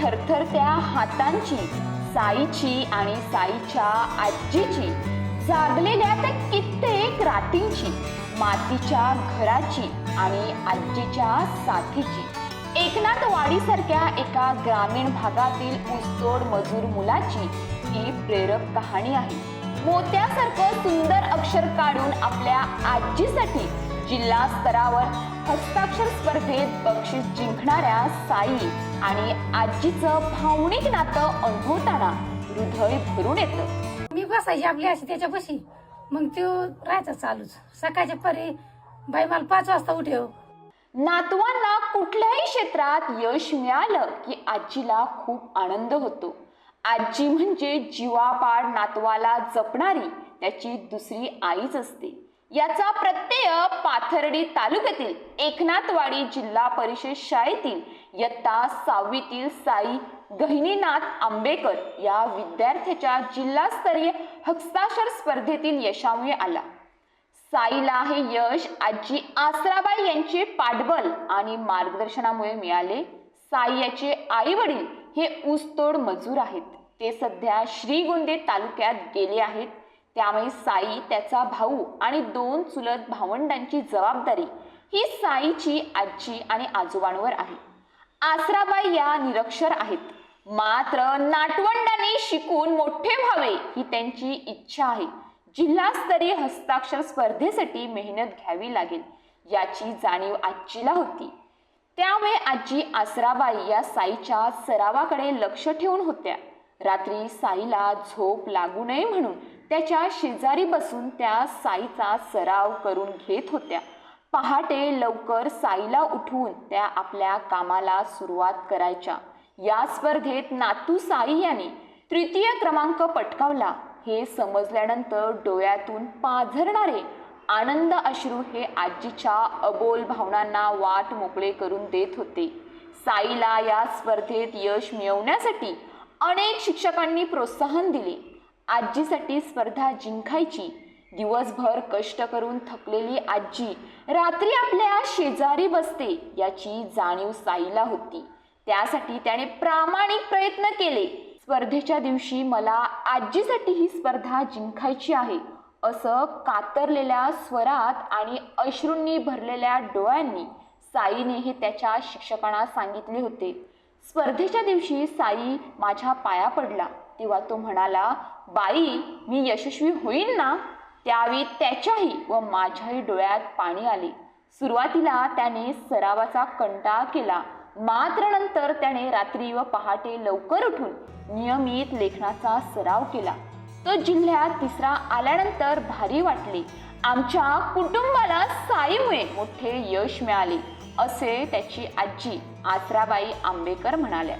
थरथरत्या हातांची साईची आणि साईच्या आजीची जागलेल्या त्या कित्येक रातींची मातीच्या घराची आणि आजीच्या साथीची. एकनाथ वाडीसारख्या एका ग्रामीण भागातील ऊसतोड मजूर मुलाची ही प्रेरक कहाणी आहे. मोत्यासारखं सुंदर अक्षर काढून आपल्या आजीसाठी जिल्हा स्तरावर हस्ताक्षर स्पर्धेत बक्षीस जिंकणाऱ्या साई आणि आजीचं भावनिक नातं अनुभवताना हृदय भरून येतं. मी बसायची आपली अशी त्याच्यापाशी मग तो राहायचा चालूच. सकाळच्या परी बाई मला पाच वाजता उठेव नातवांना कुठल्याही क्षेत्रात यश मिळालं की आजीला खूप आनंद होतो. आजी म्हणजे जीवापाड नातवाला जपणारी त्याची दुसरी आईच असते. याचा प्रत्यय पाथर्डी तालुक्यातील एकनाथवाडी जिल्हा परिषद शाळेतील इयत्ता सहावीतील साई गहिनीनाथ आंबेकर या विद्यार्थ्याच्या जिल्हास्तरीय हस्ताक्षर स्पर्धेतील यशामुळे आला. साईला हे यश आजी आसराबाई यांचे पाठबल आणि मार्गदर्शनामुळे मिळाले. साई याचे आई वडील हे ऊसतोड मजूर आहेत. ते सध्या श्रीगोंदे तालुक्यात गेले आहेत. त्यामुळे साई त्याचा भाऊ आणि दोन चुलत भावंडांची जबाबदारी ही साईची आजी आणि आजोबांवर आहे. आसराबाई या निरक्षर आहेत. मात्र नाटवंडाने शिकून मोठे व्हावे ही त्यांची इच्छा आहे. जिल्हास्तरीय हस्ताक्षर स्पर्धेसाठी मेहनत घ्यावी लागेल याची जाणीव आजीला होती. त्यामुळे आजी आसराबाई या साईच्या सरावाकडे लक्ष ठेवून होत्या. रात्री साईला झोप लागू नये म्हणून त्याच्या शेजारी बसून त्या साईचा सराव करून घेत होत्या. पहाटे लवकर साईला उठून त्या आपल्या कामाला सुरुवात करायच्या. या स्पर्धेत नातू साई याने तृतीय क्रमांक पटकावला. हे समजल्यानंतर डोळ्यातून पाझरणारे आनंद अश्रू हे आजीच्या अबोल भावनांना वाट मोकळे करून देत होते. साईला या स्पर्धेत यश मिळवण्यासाठी अनेक शिक्षकांनी प्रोत्साहन दिले. आजीसाठी स्पर्धा जिंकायची दिवसभर कष्ट करून थकलेली आजी रात्री आपल्या शेजारी बसते याची जाणीव साईला होती. त्यासाठी त्याने प्रामाणिक प्रयत्न केले. स्पर्धेच्या दिवशी मला आजीसाठी ही स्पर्धा जिंकायची आहे. असं कातरलेल्या स्वरात आणि अश्रूंनी भरलेल्या डोळ्यांनी साईने हे त्याच्या शिक्षकांना सांगितले होते. स्पर्धेच्या दिवशी साई माझ्या पाया पडला. तेव्हा तो म्हणाला बाई मी यशस्वी होईन ना? त्यावेळी त्याच्याही व माझ्याही डोळ्यात पाणी आले. सुरुवातीला त्याने सरावाचा कंटाळा केला. मात्र नंतर त्याने रात्री व पहाटे लवकर उठून नियमित लेखनाचा सराव केला. तो जिल्ह्यात तिसरा आल्यानंतर भारी वाटले. आमच्या कुटुंबाला साईमुळे मोठे यश मिळाले असे त्याची आजी आसराबाई आंबेकर म्हणाल्या.